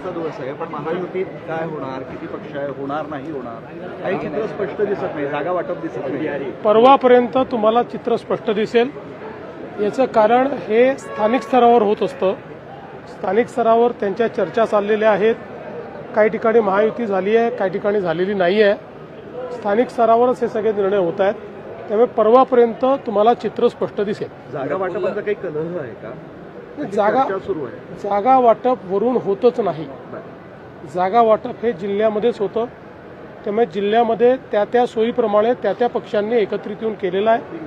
दिवस आहे पण महायुतीत काय होणार किती पक्ष आहे होणार नाही होणार. काही चित्र स्पष्ट दिसत नाही जागा वाटप दिसत नाही. परवापर्यंत तुम्हाला चित्र स्पष्ट दिसेल. याचं कारण हे स्थानिक स्तरावर होत असतं. स्थानिक स्तरावर त्यांच्या चर्चा चाललेल्या आहेत. काही ठिकाणी महायुती झाली आहे काही ठिकाणी झालेली नाही आहे. स्थानिक स्तरावरच हे सगळे निर्णय होत आहेत. त्यामुळे परवापर्यंत तुम्हाला चित्र स्पष्ट दिसेल. जागा वाटपाचा काही कलह आहे का? जागा सुरू आहे. जागा वाटप वरून होतच नाही. जागा वाटप हे जिल्ह्यामध्येच होतं. त्यामुळे जिल्ह्यामध्ये त्या त्या सोयीप्रमाणे त्या त्या पक्षांनी एकत्रित येऊन केलेलं आहे.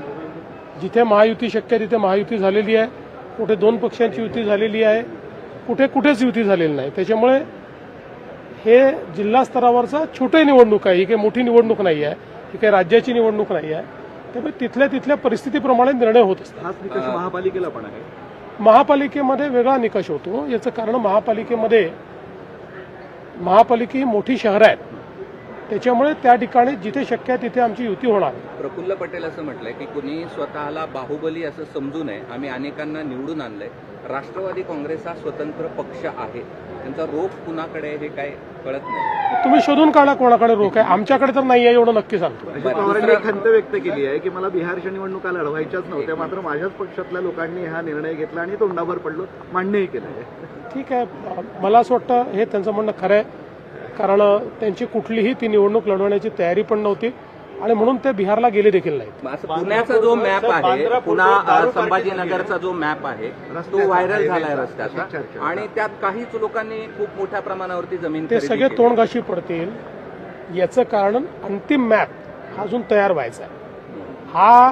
जिथे महायुती शक्य आहे तिथे महायुती झालेली आहे. कुठे दोन पक्षांची युती झालेली आहे. कुठे कुठेच युती झालेली नाही. त्याच्यामुळे हे जिल्हा स्तरावरचा छोटी निवडणूक आहे. ही काही मोठी निवडणूक नाही आहे. ही काही राज्याची निवडणूक नाही आहे. त्यामुळे तिथल्या तिथल्या परिस्थितीप्रमाणे निर्णय होत असतात. महापालिकेला पण आहे. महापालिकेमध्ये वेगळा निकष होतो. याचं कारण महापालिकेमध्ये महापालिके मोठी शहरं आहेत. त्याच्यामुळे त्या ठिकाणी जिथे शक्य आहे तिथे आमची युती होणार. प्रफुल्ल पटेल असं म्हटलंय की कुणी स्वतःला बाहुबली असं समजू नये आम्ही अनेकांना निवडून आणलंय. राष्ट्रवादी काँग्रेस हा स्वतंत्र पक्ष आहे. त्यांचा रोख कुणाकडे आहे हे काय कळत नाही. तुम्ही शोधून काढा कोणाकडे रोख आहे. आमच्याकडे तर नाही आहे एवढं नक्की सांगतो. खंत व्यक्त केली आहे की मला बिहारच्या निवडणुका लढवायच्याच नव्हत्या मात्र माझ्याच पक्षातल्या लोकांनी हा निर्णय घेतला आणि तोंडावर पडलो मान्यही केलं आहे. ठीक आहे. मला असं वाटतं हे त्यांचं म्हणणं खरं आहे. कारण त्यांची कुठलीही ती निवडणूक लढवण्याची तयारी पण नव्हती आणि म्हणून ते बिहारला गेले देखील नाहीत. पुण्याचा जो मॅप आहे पुन्हा संभाजीनगरचा जो मॅप आहे तो व्हायरल झालाय रस्त्याचा. आणि त्यात काहीच लोकांनी खूप मोठ्या प्रमाणावरती जमीन ते सगळे. तोंडघाशी पडतील. याचं कारण अंतिम मॅप हा अजून तयार व्हायचा आहे. हा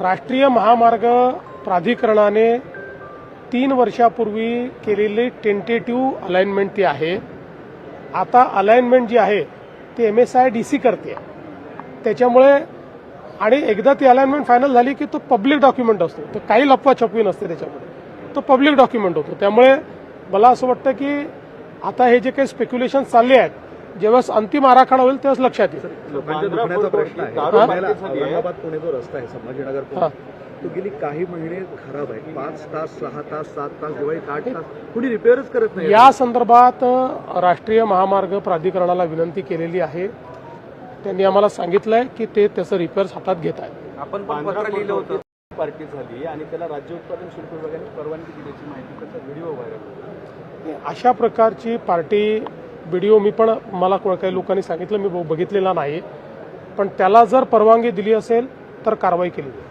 राष्ट्रीय महामार्ग प्राधिकरणाने तीन वर्षापूर्वी केलेली टेंटेटिव्ह अलाइनमेंट ती आहे. आता अलाइनमेंट जी आहे ती M S I D C करते. त्याच्यामुळे आणि एकदा ती अलाइनमेंट फायनल झाली की तो पब्लिक डॉक्युमेंट असतो. तर काही लपवा छपवी नसते त्याच्यामध्ये. तो पब्लिक डॉक्युमेंट होतो. त्यामुळे मला असं वाटतं की आता हे जे काही स्पेक्युलेशन चालले आहेत जेव्हा अंतिम आराखडा होईल तेव्हाच लक्षात येईल. तो गेली काही महिने खराब आहे. पाच तास सहा तास सात तास दिवाळीत आठ तास कुणी रिपेअरच करत नाही. या संदर्भात राष्ट्रीय महामार्ग प्राधिकरणाला विनंती केलेली आहे. त्यांनी आम्हाला सांगितलंय की ते त्याचं रिपेअर्स हातात घेत आहेत. आपण पण पत्र लिहिलं होतं. पार्टी झाली आणि त्याला राज्य उत्पादन शुल्क विभागाने परवानगी दिल्याची माहिती त्याचा व्हिडिओ व्हायरल अशा प्रकारची पार्टी व्हिडिओ मी पण मला काही लोकांनी सांगितलं मी बघितलेला नाही पण त्याला जर परवानगी दिली असेल तर कारवाई केली जाईल.